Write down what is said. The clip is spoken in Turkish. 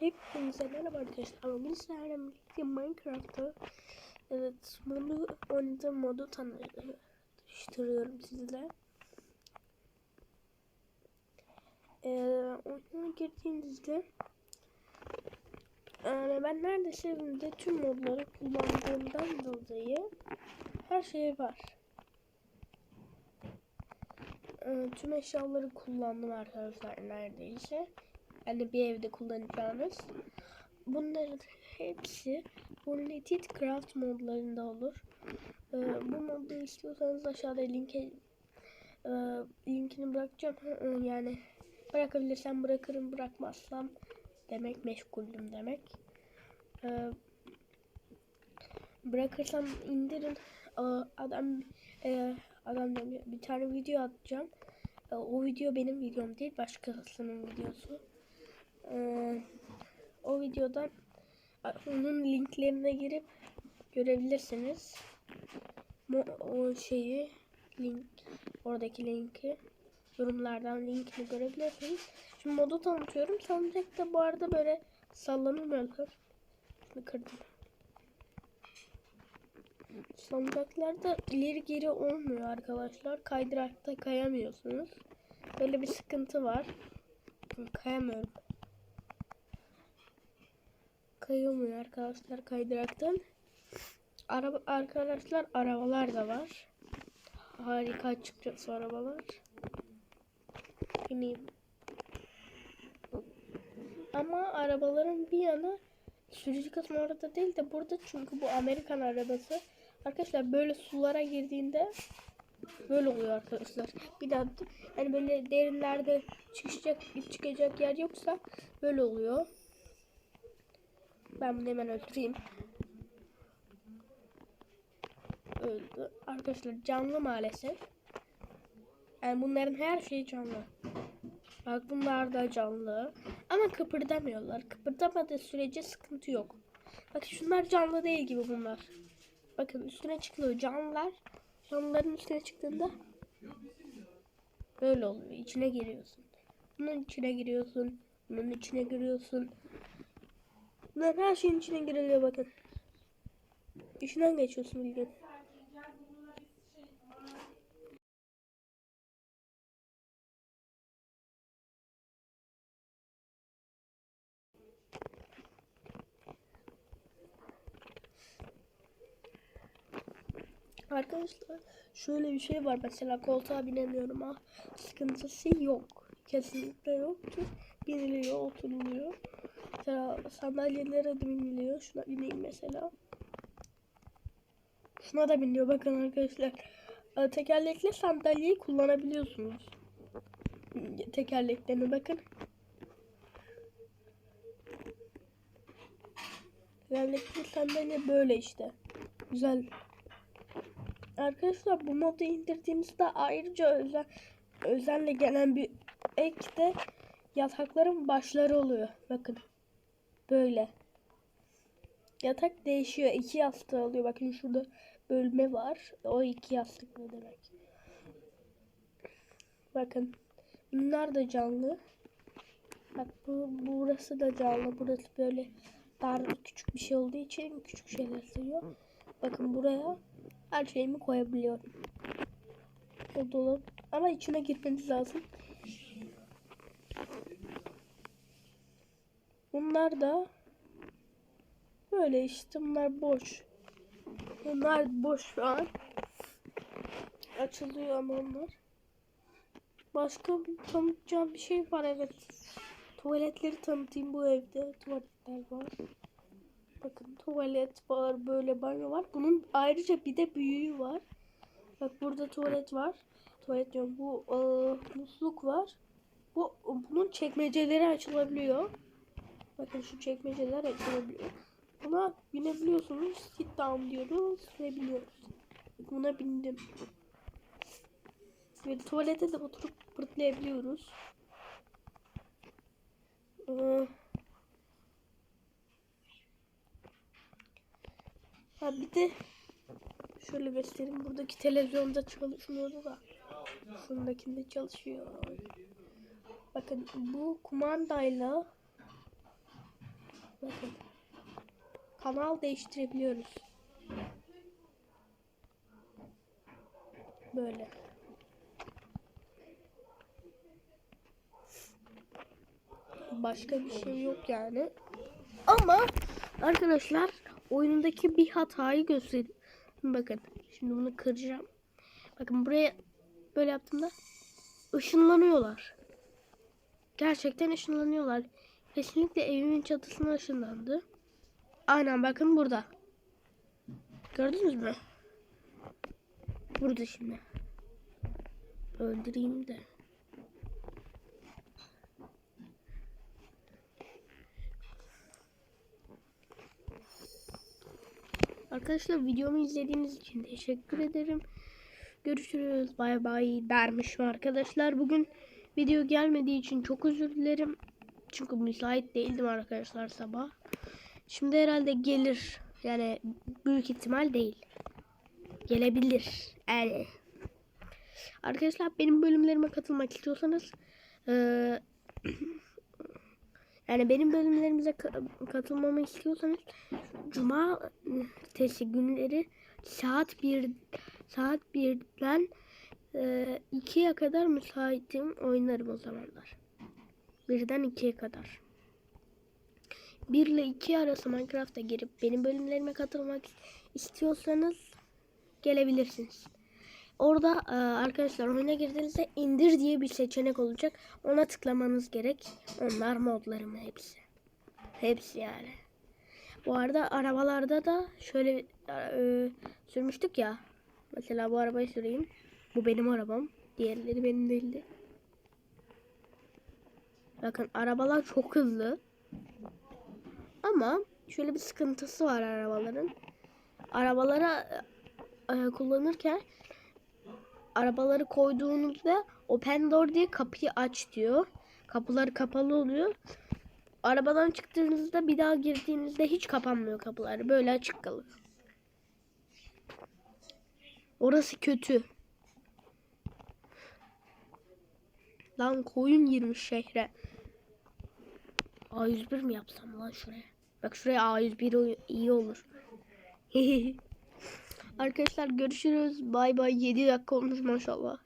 Hepinize merhaba arkadaşlar. Bugün sizlerle birlikte Minecraft'ta evet modu oynadığım modu tanıştırıyorum sizle. Ee, oyuna girdiğinizde yani ben neredeyse evimde tüm modları kullandığımdan dolayı her şey var. Ee, tüm eşyaları kullandım arkadaşlar neredeyse. Yani bir evde kullanacağınız. Bunların hepsi Netit Craft modlarında olur. Ee, bu modu istiyorsanız aşağıda linke e, linkini bırakacağım. Yani bırakabilirsem bırakırım bırakmazsam demek meşguldüm demek. Ee, bırakırsam indirin. Adam e, adam. Bir tane video atacağım. Ee, o video benim videom değil başkasının videosu. Ee, o videodan onun linklerine girip görebilirsiniz. Mo o şeyi link oradaki linki yorumlardan linkini görebilirsiniz. Şimdi modu tanıtıyorum. Sancak da bu arada böyle bakın. Şunu kırdım. Salıncaklarda ileri geri olmuyor arkadaşlar. Kaydırakta kayamıyorsunuz. Böyle bir sıkıntı var. Kayamıyorum kayılmıyor arkadaşlar kaydıraktan. Araba arkadaşlar arabalar da var. Harika açıkçası arabalar. Bineyim. Ama arabaların bir yanı sürücü kısmı orada değil de burada çünkü bu Amerikan arabası. Arkadaşlar böyle sulara girdiğinde böyle oluyor arkadaşlar. Bir daha yani böyle derinlerde çıkacak çıkacak yer yoksa böyle oluyor. Ben bunu hemen öldüreyim. Öldü. Arkadaşlar canlı maalesef. Yani bunların her şeyi canlı. Bak bunlar da canlı. Ama kıpırdamıyorlar. Kıpırdamadığı sürece sıkıntı yok. Bak şunlar canlı değil gibi bunlar. Bakın üstüne çıkıyor canlılar. Canlıların üstüne çıktığında böyle oluyor. İçine giriyorsun. Bunun içine giriyorsun. Bunun içine giriyorsun. Bunlar her şeyin içine giriliyor bakın. İçinden geçiyorsun bildiğin. Arkadaşlar şöyle bir şey var. Mesela koltuğa binemiyorum. Ah sıkıntısı yok. Kesinlikle yoktur. Biniliyor oturuluyor Mesela sandalyelere de biniliyor. Şuna bineyim mesela. Şuna da biniyor. Bakın arkadaşlar. Ee, tekerlekli sandalyeyi kullanabiliyorsunuz. Tekerleklerini bakın. Tekerlekli sandalye böyle işte. Güzel. Arkadaşlar bu modu indirdiğinizde ayrıca özel özenle gelen bir ek de yatakların başları oluyor. Bakın. Böyle. Yatak değişiyor. İki yastığı alıyor. Bakın şurada bölme var. O iki yastık ne demek. Bakın. Bunlar da canlı. Bak bu burası da canlı. Burası böyle dar küçük bir şey olduğu için küçük şeyler sığıyor. Bakın buraya her şeyimi koyabiliyorum. O dolap. Ama içine girmeniz lazım. Bunlar da böyle işte bunlar boş. Bunlar boş şu an. Açılıyor ama onlar. Başka tanıtacağım bir şey var evet. Tuvaletleri tanıtayım bu evde. Tuvaletler var. Bakın tuvalet var böyle banyo var. Bunun ayrıca bir de büyüğü var. Bak burada tuvalet var. Tuvalet diyorum bu ıı, musluk var. Bu bunun çekmeceleri açılabiliyor. Bakın şu çekmeceler açılabiliyor. Buna binebiliyorsunuz. Sit down diyoruz ve biniyoruz. Buna bindim. Ve tuvalete de oturup pırtlayabiliyoruz. Ee, ha bir de şöyle göstereyim. Buradaki televizyonda çalışmıyordu da. Şundakinde çalışıyor. Bakın bu kumandayla Bakın. Kanal değiştirebiliyoruz. Böyle. Başka bir şey yok yani. Ama arkadaşlar oyundaki bir hatayı göstereyim. Bakın şimdi bunu kıracağım. Bakın buraya böyle yaptığımda ışınlanıyorlar. Gerçekten ışınlanıyorlar. Kesinlikle evimin çatısına ışınlandı. Aynen bakın burada. Gördünüz mü? Burada şimdi. Öldüreyim de. Arkadaşlar videomu izlediğiniz için teşekkür ederim. Görüşürüz. Bay bay dermişim arkadaşlar. Bugün video gelmediği için çok özür dilerim. Çünkü müsait değildim arkadaşlar sabah. Şimdi herhalde gelir. Yani büyük ihtimal değil. Gelebilir. Yani. Arkadaşlar benim bölümlerime katılmak istiyorsanız eee, yani benim bölümlerimize ka- katılmamı istiyorsanız Cuma tesi günleri saat 1 saat 1'den e, 2'ye kadar müsaitim oynarım o zamanlar. 1'den 2'ye kadar. 1 ile 2 arası Minecraft'a girip benim bölümlerime katılmak istiyorsanız gelebilirsiniz. Orada e, arkadaşlar oyuna girdiğinizde indir diye bir seçenek olacak. Ona tıklamanız gerek. Onlar modlarım hepsi. Hepsi yani. Bu arada arabalarda da şöyle e, sürmüştük ya. Mesela bu arabayı süreyim. Bu benim arabam. Diğerleri benim değildi. Bakın arabalar çok hızlı. Ama şöyle bir sıkıntısı var arabaların. Arabalara e, kullanırken arabaları koyduğunuzda open door diye kapıyı aç diyor. Kapılar kapalı oluyor. Arabadan çıktığınızda bir daha girdiğinizde hiç kapanmıyor kapılar. Böyle açık kalıyor. Orası kötü. Lan koyun girmiş şehre. A101 mi yapsam lan şuraya? Bak şuraya A101 oy- iyi olur. Arkadaşlar görüşürüz. Bay bay. 7 dakika olmuş maşallah.